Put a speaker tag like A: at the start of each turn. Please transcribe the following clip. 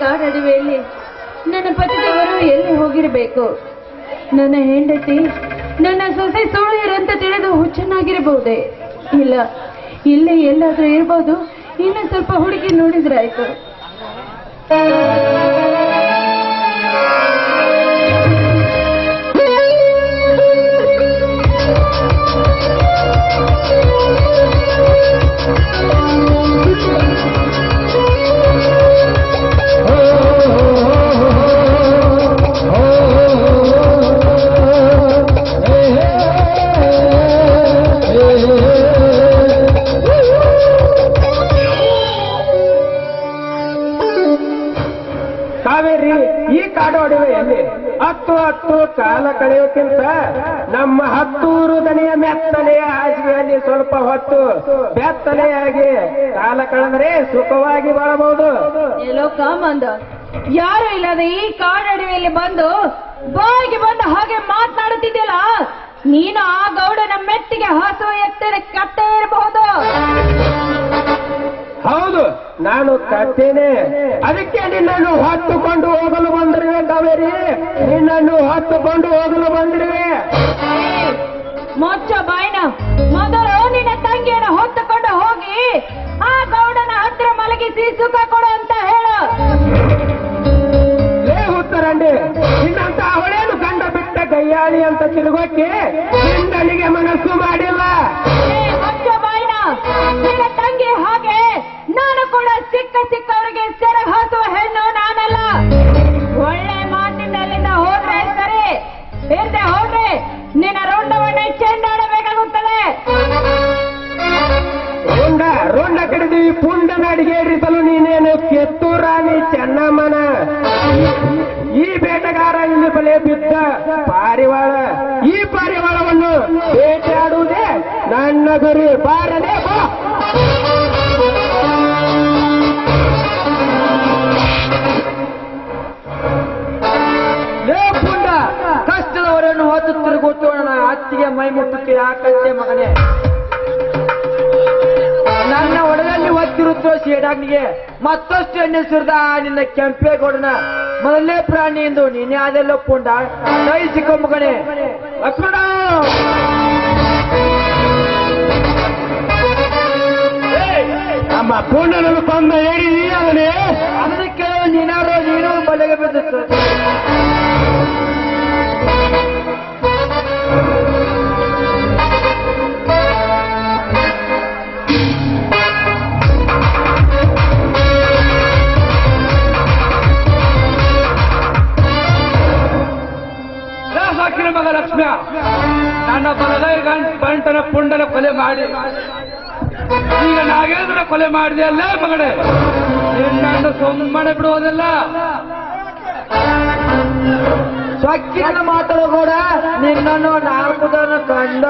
A: ಕಾಡಡಿವೆಯಲ್ಲಿ ನನ್ನ ಪತಿದೇವರು ಎಲ್ಲಿ ಹೋಗಿರಬೇಕು? ನನ್ನ ಹೆಂಡತಿ, ನನ್ನ ಸೊಸೆ ಸೋಳಿಯರಂತ ತಿಳಿದು ಹುಚ್ಚನಾಗಿರಬಹುದೇ ಇಲ್ಲ, ಇಲ್ಲೇ ಎಲ್ಲಾದ್ರೂ ಇರ್ಬೋದು. ಇನ್ನು ಸ್ವಲ್ಪ ಹುಡುಗಿ ನೋಡಿದ್ರೆ
B: ಕಾಡು ಎಲ್ಲಿ ಹತ್ತು ಹತ್ತು ಕಾಲ ಕಳೆಯೋಕ್ಕಿಂತ ನಮ್ಮ ಹತ್ತೂರು ದನಿಯ ಮೆತ್ತನೆಯ ಹಾಸಿಗೆಯಲ್ಲಿ ಸ್ವಲ್ಪ ಹೊತ್ತು ಬೆತ್ತಲೆಯಾಗಿ ಕಾಲ ಕಳೆದರೆ ಸುಖವಾಗಿ ಬಾಳಬಹುದು.
A: ಎಲ್ಲೋ ಕಾಮಂದ ಯಾರು ಇಲ್ಲದೆ ಈ ಕಾಡಡಿವೆಯಲ್ಲಿ ಬಂದು ಬಾಯಿಗೆ ಬಂದು ಹಾಗೆ ಮಾತನಾಡುತ್ತಿದ್ದಿಲ್ಲ ನೀನು ಆ ಗೌಡನ ಮೆಟ್ಟಿಗೆ ಹಾಸು ಎತ್ತರ ಕಟ್ಟೆ ಇರಬಹುದು.
B: ಹೌದು ನಾನು ಕಟ್ಟೇನೆ. ಅದಕ್ಕೆ ನಿನ್ನನ್ನು ಹೊತ್ತುಕೊಂಡು ಹೋಗಲು ಹೊತ್ತುಕೊಂಡು ಹೋಗಲು ಬಂದಿರುವೆ
A: ಮೊಚ್ಚ ಬಾಯ್ನ ಮೊದಲು ನಿನ್ನ ತಂಗಿಯನ್ನು ಹೊತ್ತುಕೊಂಡು ಹೋಗಿ ಆ ಗೌಡನ ಹತ್ರ ಮಲಗಿಸಿ ಸುಖ ಕೊಡು ಅಂತ ಹೇಳು.
B: ಏ ಹುತ್ತರಂಡಿ ನಿನ್ನಂತ ಅವಳೇನು ಗಂಡ ಬಿಟ್ಟ ಕೈಯಾಳಿ ಅಂತ ತಿರುಗೋಕೆ ನಿನ್ನನಿಗೆ ಮನಸ್ಸು ಪುಂಡ ನಡಿಗೇರಿಸಲು ನೀನೇನು ಕೆತ್ತು ರಾಣಿ ಚೆನ್ನಮ್ಮನ? ಈ ಬೇಟೆಗಾರ ಇಲ್ಲಿ ಬಲೆ ಬಿದ್ದ ಪಾರಿವಾಳ, ಈ ಪಾರಿವಾಳವನ್ನು ಬೇಟೆಯಾಡುವುದೇ ನನ್ನ ಗುರಿ. ಬಾರದೆ ಬಾ.
C: ಕಷ್ಟದವರನ್ನು ಹೊತ್ತು ತಿರುಗುತ್ತೋಣ ಅತ್ತಿಗೆ ಮೈ ಮುಟ್ಟಕ್ಕೆ ಯಾಕಂತೆ ಮಗನೇ? ಶೇಡಾಗ್ನಿಗೆ ಮತ್ತಷ್ಟು ಎಣ್ಣೆ ಸುರಿದ ನಿನ್ನ ಕೆಂಪೇಗೌಡನ ಮೊದಲನೇ ಪ್ರಾಣಿ ಎಂದು ನೀನೇ ಅದೆಲ್ಲ ಪುಂಡ ಕೈ ಸಿಕ್ಕೊಂಬಗಣೆ ಲಕ್ಷ್ಮಣ
B: ನಮ್ಮ ಪೂರ್ಣನಲ್ಲಿ ಕೊಂದ ಹೇಳಿ ಅವನೇ.
C: ಅದಕ್ಕೆ ನೀನಾರೋ ನೀನು ಬಲೆಗೆ ಬಿದ್ದಿತ್ತು ಬಲಗೈ ಬಂಟನ ಪುಂಡನ ಕೊಲೆ ಮಾಡಿ. ಈಗ ನಾಗೇಂದ್ರ ಕೊಲೆ ಮಾಡಿದೆ ಅಲ್ಲ ಮಗಡೆ. ನಿನ್ನನ್ನು ಸುಮ್ಮನೆ ಬಿಡುವುದಿಲ್ಲ ಸೊಕ್ಕಿನ ಮಾತಾಡೋ ಕೂಡ ನಿನ್ನನ್ನು ನಾಲ್ಕು ಜನ ಕಂಡ